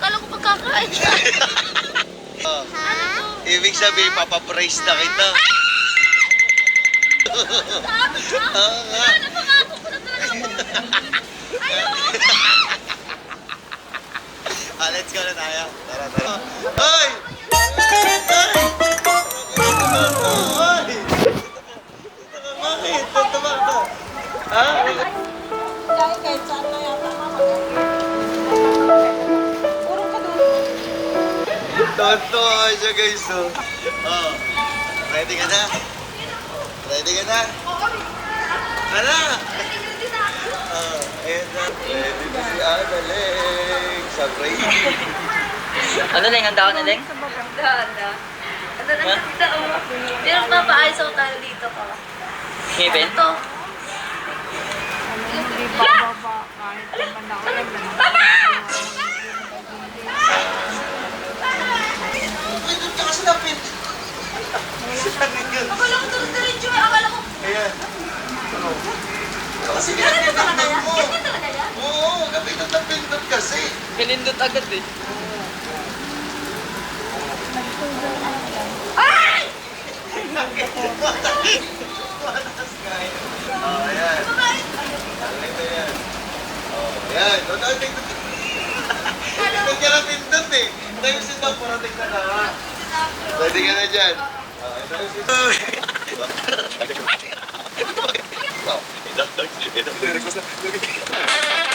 kakain. Oh, Ha? ibig sabihin, papapraise na kita. Oo nga. Napangako ko na talaga ako. Ah, let's go na tayo. Tara, tara. Hoy! Tonto siya guys. Oh. oh. Ready ka na? Ready ka na? Ano? Oh, ayan na. Ready na si Annaleng. Sa break. Ano Leng? Handa ka na Leng? Handa-handa. Ano na kita oh. Pero papaayos ako tayo dito ko. Heaven? Ito. Hindi bababa kahit naman ako lang Pindot ka kasi napin. Akala ko diretso eh. Akala ko. Ayan. Ano? Kasi Ganito pinapindot talaga yan? mo. Ganito talaga yan? Oo, kapindot na pindot kasi. Pinindot agad eh. Oh, ayan. Ito yan. Oh, ayan. Totoo, pindot. Pindot ka na pindot eh. Tayo si Doc, parating na ka. ha? Ready ka na dyan. Oh, ito yung si Doc. Oh, ito, ito, ito.